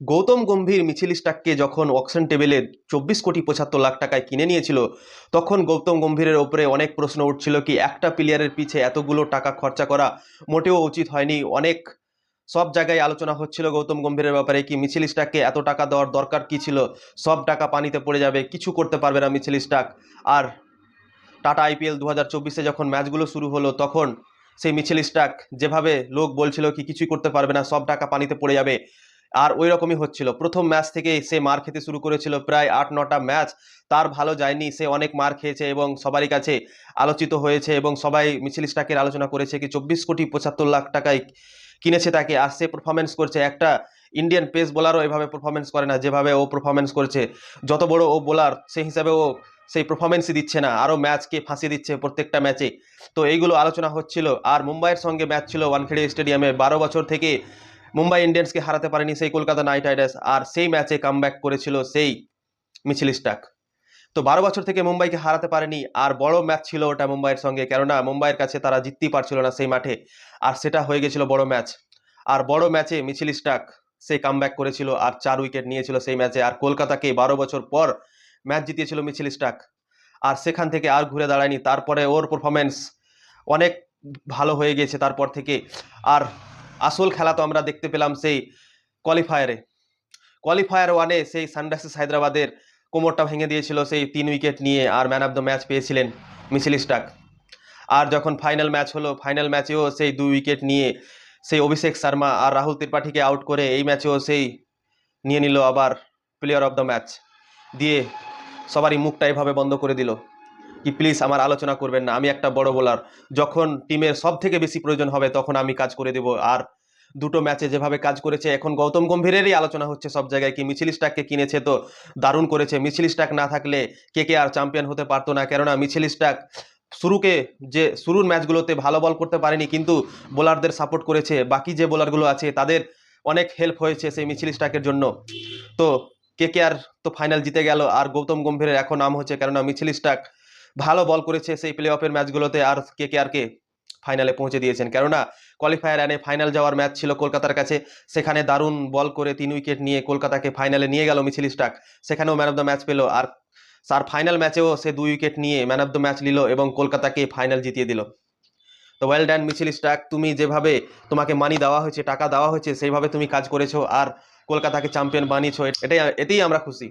গৌতম গম্ভীর মিছিল স্টাককে যখন অকশন টেবিলে চব্বিশ কোটি পঁচাত্তর লাখ টাকায় কিনে নিয়েছিল, তখন গৌতম গম্ভীরের ওপরে অনেক প্রশ্ন উঠছিল কি একটা প্লেয়ারের পিছে এতগুলো টাকা খরচা করা মোটেও উচিত হয়নি। অনেক সব জায়গায় আলোচনা হচ্ছিল গৌতম গম্ভীরের ব্যাপারে কি মিছিল স্টাককে এত টাকা দেওয়ার দরকার কি ছিল, সব টাকা পানিতে পড়ে যাবে, কিছু করতে পারবে না মিছিল স্টাক। আর টাটা আইপিএল দু হাজার চব্বিশে যখন ম্যাচগুলো শুরু হলো, তখন সেই মিছিল স্টাক যেভাবে লোক বলছিল কি কিছুই করতে পারবে না, সব টাকা পানিতে পড়ে যাবে আর ওই রকমই হচ্ছিল। প্রথম ম্যাচ থেকে সে মার খেতে শুরু করেছিল প্রায় আট, নটা ম্যাচ তার ভালো যায়নি, সে অনেক মার খেয়েছে এবং সবারই কাছে আলোচিত হয়েছে এবং সবাই মিছিল স্টাকের আলোচনা করেছে কি চব্বিশ কোটি পঁচাত্তর লাখ টাকায় কিনেছে তাকে আর সে পারফরমেন্স করছে। একটা ইন্ডিয়ান পেস বোলারও এভাবে পারফরমেন্স করে না, যেভাবে ও পারফরমেন্স করছে। যত বড় ও বোলার সেই হিসাবে ও সেই পারফরমেন্সই দিচ্ছে না। আরও ম্যাচকে ফাঁসিয়ে দিচ্ছে প্রত্যেকটা ম্যাচে তো এইগুলো আলোচনা হচ্ছিল। আর মুম্বাইয়ের সঙ্গে ম্যাচ ছিল ওয়ানখেড়ে স্টেডিয়ামে। বারো বছর থেকে মুম্বাই ইন্ডিয়ান্সকে হারাতে পারেনি সেই কলকাতা নাইট রাইডার্স, আর সেই ম্যাচে কামব্যাক করেছিল সেই মিছিল স্টাক। তো বারো বছর থেকে মুম্বাইকে হারাতে পারেনি, আর বড় ম্যাচ ছিল ওটা মুম্বাইয়ের সঙ্গে। কেননা মুম্বাইয়ের কাছে তারা জিততেই পারছিল না সেই মাঠে, আর সেটা হয়ে গেছিল বড় ম্যাচ। আর বড় ম্যাচে মিছিল স্টাক, সে কামব্যাক করেছিল আর চার উইকেট নিয়েছিল সেই ম্যাচে। আর কলকাতাকে বারো বছর পর ম্যাচ জিতিয়েছিল মিছিল স্টাক। আর সেখান থেকে আর ঘুরে দাঁড়ায়নি। তারপরে ওর পারফরমেন্স অনেক ভালো হয়ে গেছে তারপর থেকে। আর আসল খেলা তো আমরা দেখতে পেলাম সেই কোয়ালিফায়ারে কোয়ালিফায়ার ওয়ানে সেই সানরাইজার্স হায়দ্রাবাদের কোমরটা ভেঙে দিয়েছিল সেই তিন উইকেট নিয়ে আর ম্যান অফ দ্য ম্যাচ পেয়েছিলেন মিছিল স্টাক আর যখন ফাইনাল ম্যাচ হলো ফাইনাল ম্যাচেও সেই দুই উইকেট নিয়ে সেই অভিষেক শর্মা আর রাহুল ত্রিপাঠীকে আউট করে এই ম্যাচেও সেই নিয়ে নিল আবার প্লেয়ার অফ দ্য ম্যাচ দিয়ে সবারই মুখটা এভাবে বন্ধ করে দিল। কি প্লিজ আমার আলোচনা করবেন না, আমি একটা বড় বোলার যখন টিমের সব থেকে বেশি প্রয়োজন হবে, তখন আমি কাজ করে দেব। আর দুটো ম্যাচে যেভাবে কাজ করেছে, এখন গৌতম গম্ভীরেরই আলোচনা হচ্ছে সব জায়গায় কি মিছিল স্টাককে কিনেছে তো দারুণ করেছে। মিছিল স্টাক না থাকলে কে কে আর চ্যাম্পিয়ন হতে পারতো না, কেননা মিছিল স্টাক শুরুকে যে, শুরুর ম্যাচগুলোতে ভালো বল করতে পারেনি, কিন্তু বোলারদের সাপোর্ট করেছে। বাকি যে বোলারগুলো আছে, তাদের অনেক হেল্প হয়েছে সেই মিছিল স্টাকের জন্য। তো কে কে আর তো ফাইনাল জিতে গেল, আর গৌতম গম্ভীরের এখন নাম হচ্ছে, কেননা মিছিল স্টাক ভালো বল করেছে সেই প্লে অফের ম্যাচগুলোতে আর কে কে আরকে ফাইনালে পৌঁছে দিয়েছেন। কেননা কোয়ালিফায়ার আনে ফাইনাল যাওয়ার ম্যাচ ছিল কলকাতার কাছে। সেখানে দারুণ বল করে তিন উইকেট নিয়ে কলকাতাকে ফাইনালে নিয়ে গেল মিছিল স্টাক। সেখানেও ম্যান অফ দ্য ম্যাচ পেল। আর তার ফাইনাল ম্যাচেও সে দুই উইকেট নিয়ে ম্যান অফ দ্য ম্যাচ নিল এবং কলকাতাকে ফাইনাল জিতিয়ে দিল। তো ওয়েল ডান মিছিল স্টাক। তুমি যেভাবে তোমাকে মানি দেওয়া হয়েছে, টাকা দেওয়া হয়েছে, সেইভাবে তুমি কাজ করেছ আর কলকাতাকে চ্যাম্পিয়ন বানিয়েছো, এটাই এতেই আমরা খুশি।